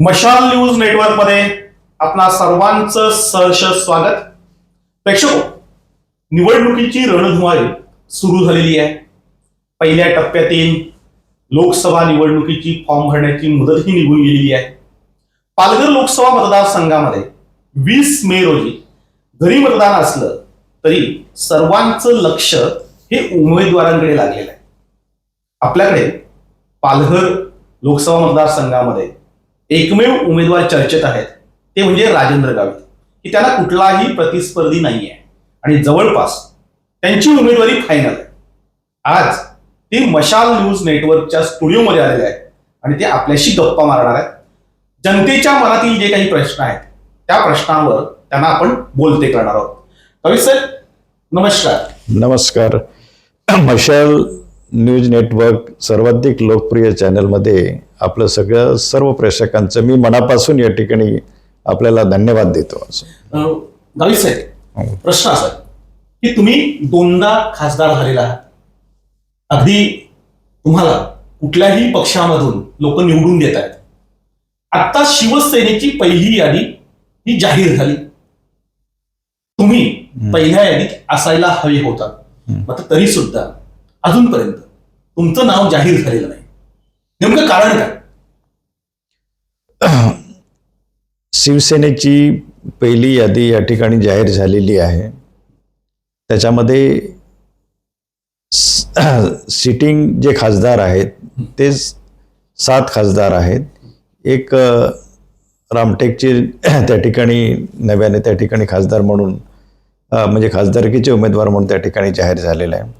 मशाल न्यूज नेटवर्कमध्ये आपणा सर्वांचं सहर्ष स्वागत. प्रेक्षक निवडणुकीची रणधुमाळी सुरू झालेली आहे. पहिल्या टप्प्यातील लोकसभा निवडणुकीची फॉर्म भरण्याची मुदतही निघून गेलेली आहे. पालघर लोकसभा मतदारसंघामध्ये वीस मे रोजी घरी मतदान असलं तरी सर्वांचं लक्ष हे उमेदवारांकडे लागलेलं आहे. आपल्याकडे पालघर लोकसभा मतदारसंघामध्ये एकमेव उमेदवार चर्चेत आहेत. ते म्हणजे राजेंद्र गावित. की त्याला कुठलाही प्रतिस्पर्धी नाही आहे आणि जवळपास त्यांची उमेदवारी फायनल आहे. आज ते मशाल न्यूज नेटवर्कच्या स्टुडिओमध्ये आलेले आहेत. आणि ते आपल्याशी गप्पा मारणार आहेत. जनतेच्या मनातील जे काही प्रश्न आहेत त्या प्रश्नावर त्यांना आपण बोलते करणार आहोत. कवी सर नमस्कार. नमस्कार. मशाल न्यूज नेटवर्क सर्वाधिक लोकप्रिय चॅनलमध्ये आपलं सगळं सर्व प्रेक्षकांचं मी मनापासून या ठिकाणी आपल्याला धन्यवाद देतो अं, गावित साहेब प्रश्न असा की तुम्ही दोनदा खासदार झालेला आहात. अगदी तुम्हाला कुठल्याही पक्षामधून लोक निवडून देत आहेत. आता शिवसेनेची पहिली यादी ही जाहीर झाली. तुम्ही पहिल्या यादीत असायला हवे होता. मात्र तरी सुद्धा अजूनपर्यंत तुमचं नाव जाहीर झालेलं नाही. नेमकं कारण काय? शिवसेनेची पहिली यादी या ठिकाणी जाहीर झालेली आहे. त्याच्यामध्ये सिटिंग जे खासदार आहेत ते सात खासदार आहेत. एक रामटेकचे त्या ठिकाणी नव्याने त्या ठिकाणी खासदार म्हणून म्हणजे खासदारकीचे उमेदवार म्हणून त्या ठिकाणी जाहीर झालेला आहे.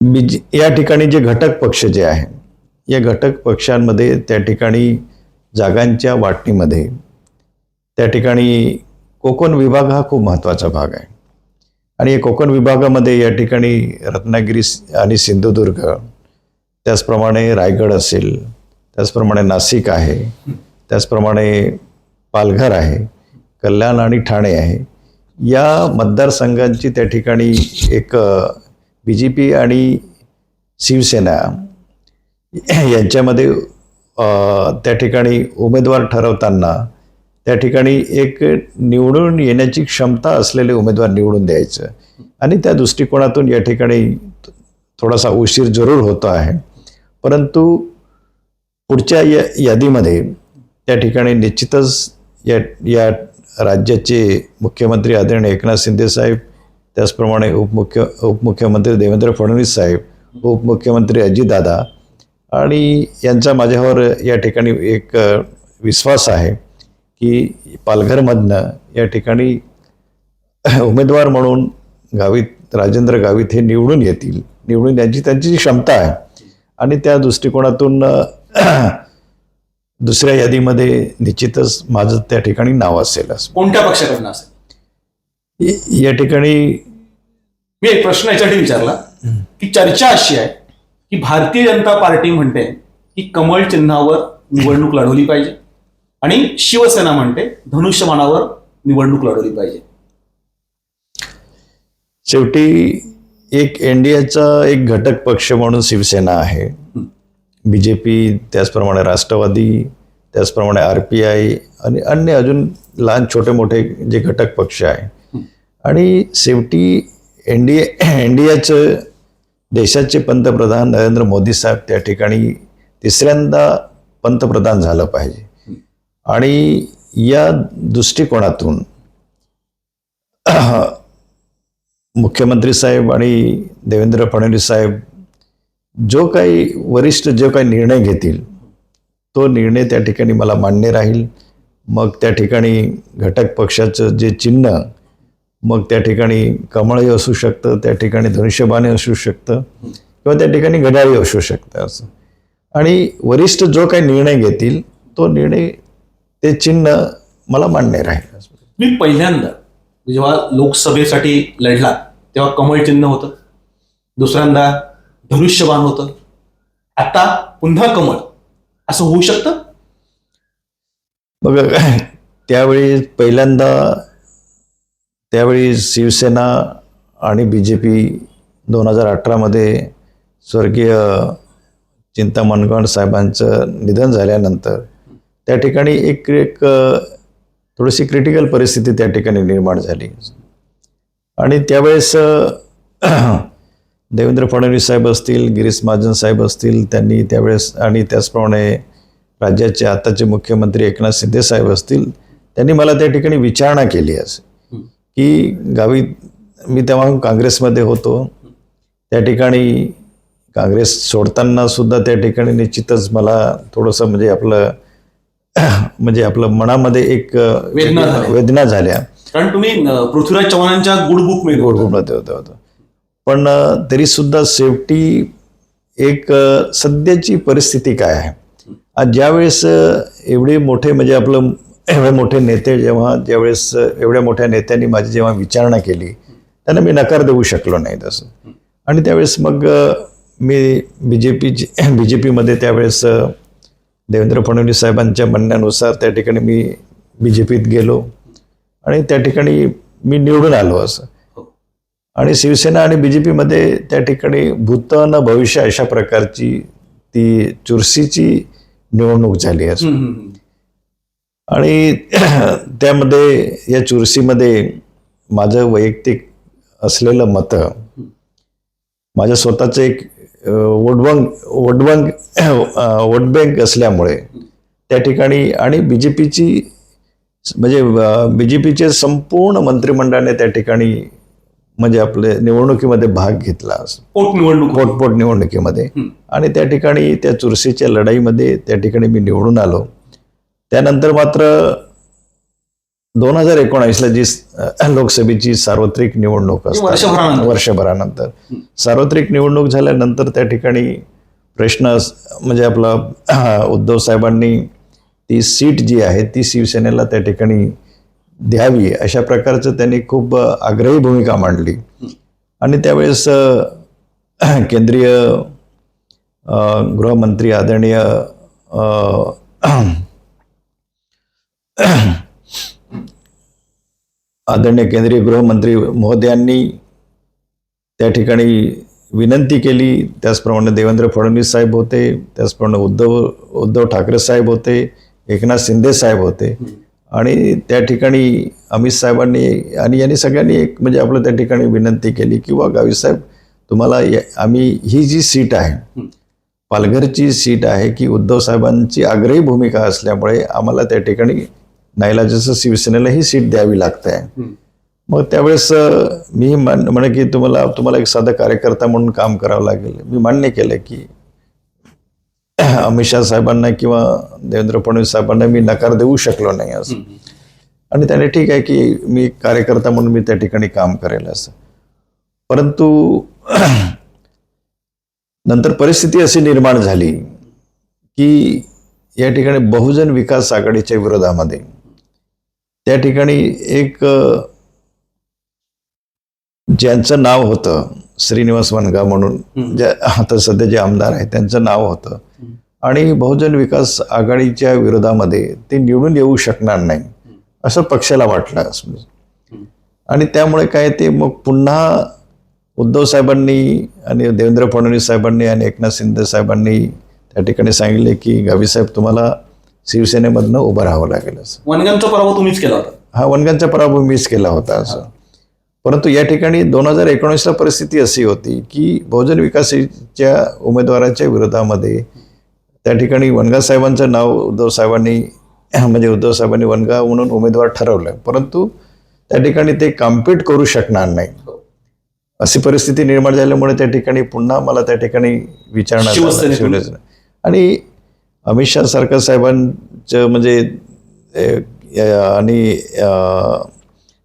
बीज या ठिकाणी जे घटक पक्ष जे आहे या घटक पक्षांमध्ये त्या ठिकाणी जागांच्या वाटणीमध्ये. त्या ठिकाणी कोकण विभाग हा खूप महत्त्वाचा भाग आहे. आणि या कोकण विभागामध्ये या ठिकाणी रत्नागिरी आणि सिंधुदुर्ग त्याचप्रमाणे रायगड असेल त्याचप्रमाणे नाशिक आहे त्याचप्रमाणे पालघर आहे कल्याण आणि ठाणे आहे. या मतदारसंघांची त्या ठिकाणी एक बी जे पी आणि शिवसेना यांच्यामध्ये त्या ठिकाणी उमेदवार ठरवताना त्या ठिकाणी एक निवडून येण्याची क्षमता असलेले उमेदवार निवडून द्यायचं. आणि त्या दृष्टिकोनातून या ठिकाणी थोडासा उशीर जरूर होतो आहे. परंतु पुढच्या या यादीमध्ये त्या ठिकाणी निश्चितच या या राज्याचे मुख्यमंत्री आदरणीय एकनाथ शिंदे साहेब त्याचप्रमाणे उपमुख्य उपमुख्यमंत्री देवेंद्र फडणवीस साहेब उपमुख्यमंत्री अजितदादा आणि यांचा माझ्यावर या ठिकाणी एक विश्वास आहे की पालघरमधनं या ठिकाणी उमेदवार म्हणून गावित राजेंद्र गावित हे निवडून येतील. निवडून यांची त्यांची जी क्षमता आहे आणि त्या दृष्टिकोनातून दुसऱ्या यादीमध्ये निश्चितच माझं त्या ठिकाणी नाव असेल असं. कोणत्या पक्षाकडनं असेल? य- या ठिकाणी मी एक प्रश्न याच्यासाठी विचारला की चर्चा अशी आहे की भारतीय जनता पार्टी म्हणते की कमळ चिन्हावर निवडणूक लढवली पाहिजे आणि शिवसेना म्हणते धनुष्यमानावर निवडणूक लढवली पाहिजे. शेवटी एक एनडीएचा एक घटक पक्ष म्हणून शिवसेना आहे. बी जे पी त्याचप्रमाणे राष्ट्रवादी त्याचप्रमाणे आर पी आय आणि अन्य अजून लहान छोटे मोठे जे घटक पक्ष आहे. आणि शेवटी एन डी एन डी एचं देशाचे पंतप्रधान नरेंद्र मोदी साहेब त्या ठिकाणी तिसऱ्यांदा पंतप्रधान झालं पाहिजे. आणि या दृष्टिकोनातून मुख्यमंत्री साहेब आणि देवेंद्र फडणवीस साहेब जो काही वरिष्ठ जो काही निर्णय घेतील तो निर्णय त्या ठिकाणी मला मान्य राहील. मग त्या ठिकाणी घटक पक्षाचं जे चिन्ह मग त्या ठिकाणी कमळही असू शकतं त्या ठिकाणी धनुष्यबाणे असू शकतं किंवा त्या ठिकाणी घड्याळी असू शकतं असं. आणि वरिष्ठ जो काही निर्णय घेतील तो निर्णय ते चिन्ह मला मान्य राहील. मी पहिल्यांदा जेव्हा लोकसभेसाठी लढला तेव्हा कमळ चिन्ह होतं. दुसऱ्यांदा धनुष्यबाण होतं. आता पुन्हा कमळ. असं होऊ शकतं? बघ त्यावेळी पहिल्यांदा त्यावेळी शिवसेना आणि बी जे पी दोन हजार अठरामध्ये स्वर्गीय चिंता मनगण साहेबांचं निधन झाल्यानंतर त्या ठिकाणी एक एक थोडीशी क्रिटिकल परिस्थिती त्या ठिकाणी निर्माण झाली. आणि त्यावेळेस देवेंद्र फडणवीस साहेब असतील गिरीश महाजन साहेब असतील त्यांनी त्यावेळेस आणि त्याचप्रमाणे राज्याचे आताचे मुख्यमंत्री एकनाथ शिंदे साहेब असतील त्यांनी मला त्या ठिकाणी विचारणा केली असं की गावी मी तेव्हा काँग्रेसमध्ये होतो त्या ठिकाणी काँग्रेस सोडताना सुद्धा त्या ठिकाणी निश्चितच मला थोडंसं म्हणजे आपलं म्हणजे आपलं मनामध्ये एक वेदना झाल्या. वेदना झाल्या कारण तुम्ही पृथ्वीराज चव्हाणांच्या गुड बुकमध्ये होता. होतं होतं पण तरी सुद्धा शेवटी एक सध्याची परिस्थिती काय आहे आज ज्यावेळेस एवढे मोठे म्हणजे आपलं एवढे मोठे नेते जेव्हा ज्यावेळेस एवढ्या मोठ्या नेत्यांनी माझी जेव्हा विचारणा केली त्यांना मी नकार देऊ शकलो नाही तसं. आणि त्यावेळेस मग मी B J P B J पीमध्ये त्यावेळेस देवेंद्र फडणवीस साहेबांच्या म्हणण्यानुसार त्या ठिकाणी मी बी जे पीत गेलो. आणि त्या ठिकाणी मी निवडून आलो असं. आणि शिवसेना आणि बी जे पीमध्ये त्या ठिकाणी भूत न भविष्य अशा प्रकारची ती चुरशीची निवडणूक झाली असं. आणि त्यामध्ये या चुरशीमध्ये माझं वैयक्तिक असलेलं मतं माझ्या स्वतःचं एक अ, वोट बँक वोट बँक अ, वोट बँक असल्यामुळे त्या ठिकाणी आणि बी जे पीची म्हणजे बी जे पीचे संपूर्ण मंत्रिमंडळाने त्या ठिकाणी म्हणजे आपले निवडणुकीमध्ये भाग घेतला असं पोट निवडणूक होती. पोटपोट निवडणुकीमध्ये. आणि त्या ठिकाणी त्या चुरशीच्या लढाईमध्ये त्या ठिकाणी मी निवडून आलो त्यानंतर मात्र दोन हजार एकोणावीसला जी लोकसभेची सार्वत्रिक निवडणूक असते वर्षभरानंतर. सार्वत्रिक निवडणूक झाल्यानंतर त्या ठिकाणी प्रश्न म्हणजे आपला उद्धव साहेबांनी ती सीट जी आहे ती शिवसेनेला त्या ठिकाणी द्यावी अशा प्रकारचं त्यांनी खूप आग्रही भूमिका मांडली. आणि त्यावेळेस केंद्रीय गृहमंत्री आदरणीय आदरणीय केंद्रीय गृहमंत्री महोदयांनी त्या ठिकाणी विनंती केली. त्याचप्रमाणे देवेंद्र फडणवीस साहेब होते त्याचप्रमाणे उद्धव उद्धव ठाकरे साहेब होते एकनाथ शिंदे साहेब होते. आणि त्या ठिकाणी अमित साहेबांनी आणि यांनी सगळ्यांनी एक म्हणजे आपलं त्या ठिकाणी विनंती केली किंवा गावी साहेब तुम्हाला या- आम्ही ही जी सीट आहे पालघरची सीट आहे की उद्धव साहेबांची आग्रही भूमिका असल्यामुळे आम्हाला त्या ठिकाणी नाईलाजाचं शिवसेनेला ही सीट द्यावी लागते. मग त्यावेळेस मी मान म्हणे की तुम्हाला तुम्हाला एक साधा कार्यकर्ता म्हणून काम करावं लागेल मी मान्य केलं की अमित शहा साहेबांना किंवा देवेंद्र फडणवीस साहेबांना मी नकार देऊ शकलो नाही असं. आणि त्याने ठीक आहे की मी कार्यकर्ता म्हणून मी त्या ठिकाणी काम करेल असं परंतु नंतर परिस्थिती अशी निर्माण झाली की या ठिकाणी बहुजन विकास आघाडीच्या विरोधामध्ये त्या ठिकाणी एक ज्यांचं नाव होतं श्रीनिवास वनगा म्हणून ज्या आता सध्या जे आमदार आहेत त्यांचं नाव होतं. आणि बहुजन विकास आघाडीच्या विरोधामध्ये ते निवडून येऊ शकणार नाही असं पक्षाला वाटलं. आणि त्यामुळे काय ते मग पुन्हा उद्धव साहेबांनी आणि देवेंद्र फडणवीस साहेबांनी आणि एकनाथ शिंदे साहेबांनी त्या ठिकाणी सांगितले की गावी साहेब तुम्हाला शिवसेनेमधनं उभं राहावं लागेल असं. वनगांचा पराभव तुम्हीच केला होता. हा वनगांचा पराभव मीच केला होता असं. परंतु या ठिकाणी दोन हजार एकोणीसला परिस्थिती अशी होती की बहुजन विकासाच्या उमेदवाराच्या विरोधामध्ये त्या ठिकाणी वनगा साहेबांचं नाव उद्धव साहेबांनी म्हणजे उद्धव साहेबांनी वनगा म्हणून उमेदवार ठरवलं. परंतु त्या ठिकाणी ते कॉम्पीट करू शकणार नाही. अशी परिस्थिती निर्माण झाल्यामुळे त्या ठिकाणी पुन्हा मला त्या ठिकाणी. शिवसेना आणि अमित शहा सारखं साहेबांचं म्हणजे आणि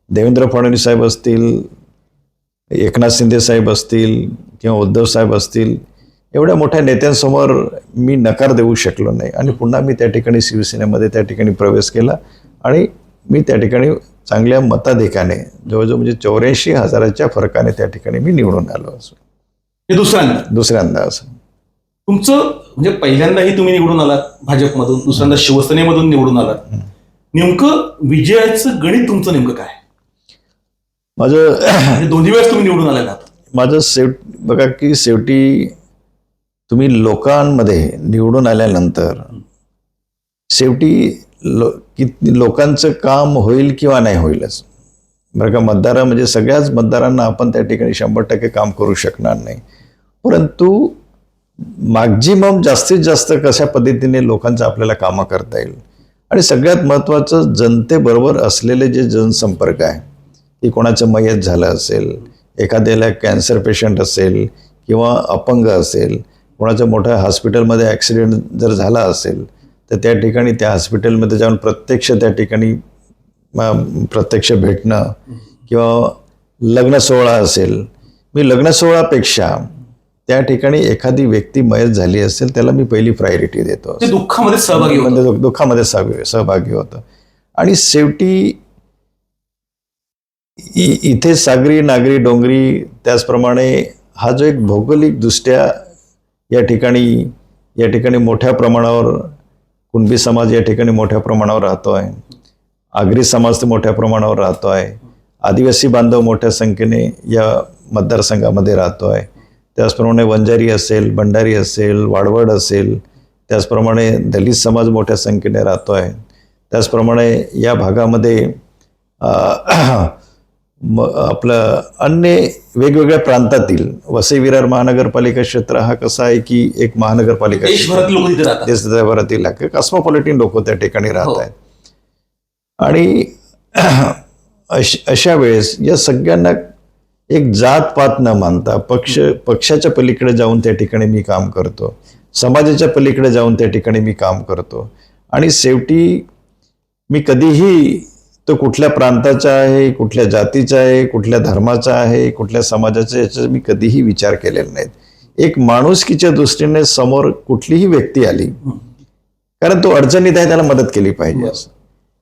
देवेंद्र फडणवीस साहेब असतील एकनाथ शिंदे साहेब असतील किंवा उद्धव साहेब असतील एवढ्या मोठ्या नेत्यांसमोर मी नकार देऊ शकलो नाही. आणि पुन्हा मी त्या ठिकाणी शिवसेनेमध्ये त्या ठिकाणी प्रवेश केला आणि मी त्या ठिकाणी चांगल्या मताधिकाने जवळजवळ म्हणजे चौऱ्याऐंशी हजाराच्या फरकाने त्या ठिकाणी मी निवडून आलो असं. हे दुसऱ्यांदा? दुसऱ्यांदा असं. तुमचं म्हणजे पहिल्यांदाही तुम्ही निवडून आलात भाजपमधून दुसऱ्यांदा शिवसेनेमधून निवडून आलात. नेमकं विजयाचं गणित तुमचं नेमकं काय? माझं म्हणजे दोन्ही वेळेस तुम्ही निवडून आलात आता. माझं शेवट बघा की शेवटी तुम्ही लोकांमध्ये निवडून आल्यानंतर शेवटी लो किती लोकांचं काम होईल किंवा नाही होईलच. बरं का मतदार म्हणजे सगळ्याच मतदारांना आपण त्या ठिकाणी शंभर टक्के काम करू शकणार नाही. परंतु मॅक्झिमम जास्तीत जास्त कशा पद्धतीने लोकांचं आपल्याला कामं करता येईल? आणि सगळ्यात महत्त्वाचं जनतेबरोबर असलेले जे जनसंपर्क आहे की कोणाचं मयत झालं असेल एखाद्याला कॅन्सर पेशंट असेल किंवा अपंग असेल कोणाच्या मोठ्या हॉस्पिटलमध्ये ॲक्सिडेंट जर झाला असेल तर त्या ठिकाणी त्या हॉस्पिटलमध्ये जाऊन प्रत्यक्ष त्या ठिकाणी प्रत्यक्ष भेटणं किंवा लग्न सोहळा असेल. मी लग्न सोहळापेक्षा त्या ठिकाणी एखादी व्यक्ती मयत झाली असेल त्याला मी पहिली प्रायोरिटी देतो. दुःखामध्ये सहभागी म्हणजे दुःख- दुःखामध्ये सहभागी सहभागी होतं. आणि शेवटी इथे सागरी नागरी डोंगरी त्याचप्रमाणे हा जो एक भौगोलिकदृष्ट्या या ठिकाणी या ठिकाणी मोठ्या प्रमाणावर कुणबी समाज या ठिकाणी मोठ्या प्रमाणावर राहतो आहे आगरी समाज तर मोठ्या प्रमाणावर राहतो आहे आदिवासी बांधव मोठ्या संख्येने या मतदारसंघामध्ये राहतो आहे त्याचप्रमाणे वंजारी असेल भंडारी असेल वाडवड असेल त्याचप्रमाणे दलित समाज मोठ्या संख्येने राहतो आहे. त्याचप्रमाणे या भागामध्ये म आपलं अन्य वेगवेगळ्या प्रांतातील वसई विरार महानगरपालिका क्षेत्र हा कसा आहे की एक महानगरपालिका देशभरातील कॉस्मोपॉलिटिन लोक त्या ठिकाणी हो. राहत आहेत. आणि अश अशा वेळेस या सगळ्यांना एक जात पात न मानता पक्ष पक्षाच्या पलीकडे जाऊन त्या ठिकाणी मी काम करतो. समाजाच्या पलीकडे जाऊन त्या ठिकाणी मी काम करतो. आणि शेवटी मी कधीही तो कुठल्या प्रांताचा आहे कुठल्या जातीचा आहे कुठल्या धर्माचा आहे कुठल्या समाजाचा याचा मी कधीही विचार केलेला नाहीत एक माणुसकीच्या दृष्टीने समोर कुठलीही व्यक्ती आली कारण तो अडचणीत आहे त्याला मदत केली पाहिजे. असं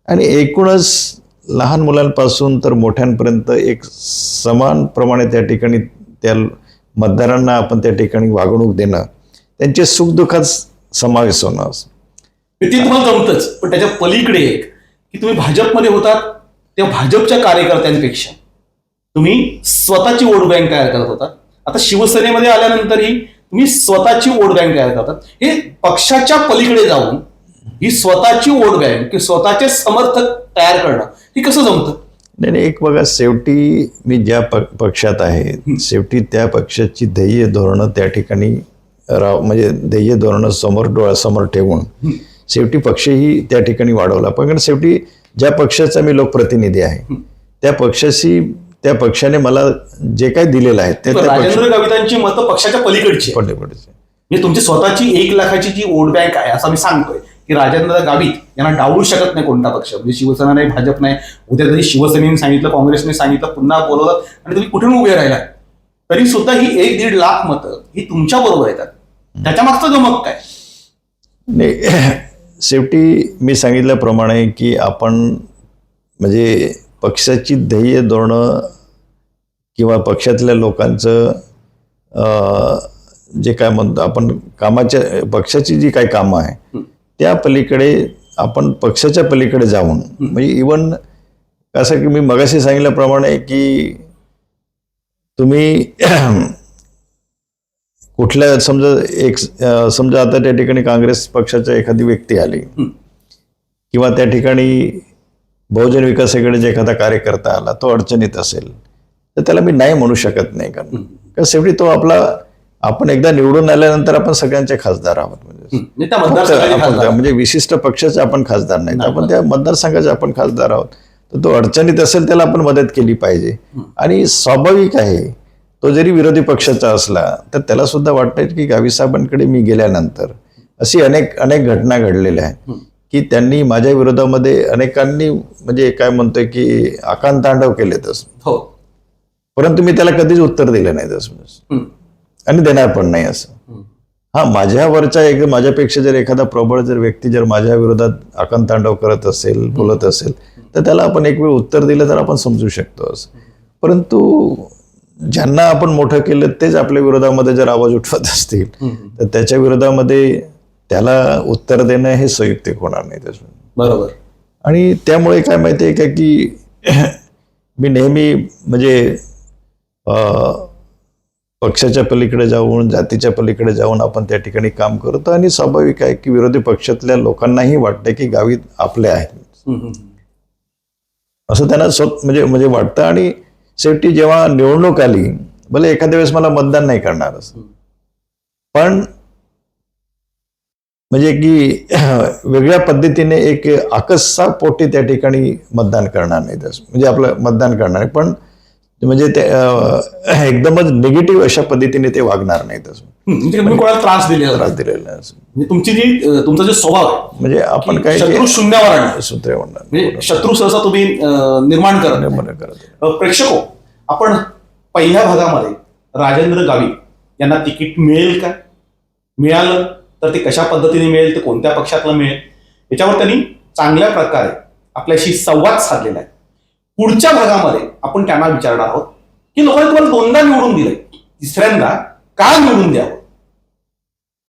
आणि एकूणच लहान मुलांपासून तर मोठ्यांपर्यंत एक समान प्रमाणे त्या ठिकाणी त्या मतदारांना आपण त्या ठिकाणी वागणूक देणं त्यांचे सुखदुःखात समावेश होणं ते तुम्हाला जमतच पण त्याच्या पलीकडे एक की तुम्ही भाजपमध्ये होतात त्या भाजपच्या कार्यकर्त्यांपेक्षा. तुम्ही स्वतःची वोट बँक तयार करत होता आता शिवसेनेमध्ये आल्यानंतरही तुम्ही स्वतःची वोट बँक तयार करतात. हे पक्षाच्या पलीकडे जाऊन ही स्वतःची वोट बँक की स्वतःचे समर्थक तयार करणं हे कसं जमतं? नाही नाही एक बघा शेवटी मी ज्या प पक्षात आहे शेवटी त्या पक्षाची ध्येय धोरणं त्या ठिकाणी राव म्हणजे ध्येय धोरणं समोर डोळ्यासमोर ठेवून शेवटी पक्षही त्या ठिकाणी वाढवला. पण शेवटी ज्या पक्षाचा मी लोकप्रतिनिधी आहे त्या पक्षाशी त्या पक्षाने मला जे काही दिलेलं आहे ते राजेंद्र गावितांची मतं पक्षाच्या पलीकडची पडले म्हणजे तुमची स्वतःची एक लाखाची जी वोट बँक आहे असं मी सांगतोय. की राजेंद्र गावित यांना डावलू शकत नाही कोणता पक्ष. म्हणजे शिवसेना नाही भाजप नाही. उद्या जरी शिवसेनेने सांगितलं काँग्रेसने सांगितलं पुन्हा बोलवलं आणि तुम्ही कुठून उभे राहिला तरी सुद्धा ही एक दीड लाख मतं ही तुमच्या बरोबर येतात. त्याच्या मागचं गमक काय? नाही शेवटी मी सांगितल्याप्रमाणे की आपण म्हणजे पक्षाची ध्येय धोरणं किंवा पक्षातल्या लोकांचं जे काय म्हणतो आपण कामाच्या पक्षाची जी काही कामं आहे त्या पलीकडे आपण पक्षाच्या पलीकडे जाऊन म्हणजे इवन असं की मी मगाशी सांगितल्याप्रमाणे की तुम्ही कुठल्या समजा एक समजा आता त्या ठिकाणी काँग्रेस पक्षाच्या एखादी व्यक्ती आली किंवा त्या ठिकाणी बहुजन विकास आघाडीचा एखादा कार्यकर्ता आला तो अडचणीत असेल तर त्याला मी नाही म्हणू शकत नाही कारण. शेवटी तो आपला आपण एकदा निवडून आल्यानंतर आपण सगळ्यांचे खासदार आहोत. म्हणजे विशिष्ट पक्षाचे आपण खासदार नाही. आपण त्या मतदारसंघाचे आपण खासदार आहोत. तर तो अडचणीत असेल त्याला आपण मदत केली पाहिजे. आणि स्वाभाविक आहे तो जरी विरोधी पक्षाचा असला तर त्याला सुद्धा वाटतं की गावी साहेबांकडे मी गेल्यानंतर अशी अनेक अनेक घटना घडलेल्या आहेत. की त्यांनी माझ्या विरोधामध्ये अनेकांनी म्हणजे काय म्हणतोय की आकांत तांडव केले तसं. हो. परंतु मी त्याला कधीच उत्तर दिलं नाही तसं. आणि देणार पण नाही असं. हा माझ्यावरचा एक माझ्यापेक्षा जर एखादा प्रबळ जर व्यक्ती जर माझ्या विरोधात आकांत तांडव करत असेल बोलत असेल तर त्याला आपण एक वेळ उत्तर दिलं तर आपण समजू शकतो असं. परंतु ज्यांना आपण मोठं केलं तेच आपल्या विरोधामध्ये जर आवाज उठवत असतील तर त्याच्या विरोधामध्ये त्याला उत्तर देणं हे संयुक्तिक होणार नाही त्याचं बरोबर. आणि त्यामुळे काय माहिती आहे का की मी नेहमी म्हणजे पक्षाच्या पलीकडे जाऊन जातीच्या पलीकडे जाऊन आपण त्या ठिकाणी काम करतो. आणि स्वाभाविक आहे की विरोधी पक्षातल्या लोकांनाही वाटतं की गावी आपले आहेत. असं त्यांना स्वत म्हणजे म्हणजे वाटतं. आणि शेवटी जेव्हा निवडणूक आली भले एखाद्या वेळेस मला मतदान नाही करणार असं. पण म्हणजे की वेगळ्या पद्धतीने एक आकस्सा पोटी त्या ठिकाणी मतदान करणार नाही. म्हणजे आपलं मतदान करणार नाही. पण म्हणजे ते एकदमच निगेटिव्ह अशा पद्धतीने ते वागणार नाही तसं हम्म, म्हणजे तुम्ही कोणाला त्रास दिलेला. त्रास दिलेला नाही असं. म्हणजे तुमची जी तुमचा जो स्वभाव आहे म्हणजे आपण की काही शत्रू शून्यावर आणणं सूत्रे म्हणणार म्हणजे शत्रू सहसा तुम्ही निर्माण करत नाही. निर्माण करत प्रेक्षको आपण पहिल्या भागामध्ये राजेंद्र गावित यांना तिकीट मिळेल का? मिळालं तर ते कशा पद्धतीने मिळेल? ते कोणत्या पक्षातलं मिळेल? याच्यावर त्यांनी चांगल्या प्रकारे आपल्याशी संवाद साधलेला आहे. पुढच्या भागामध्ये आपण त्यांना विचारणार आहोत. की लोकांनी तुम्हाला दोनदा निवडून दिलंय. तिसऱ्यांदा का निवडून द्यावं?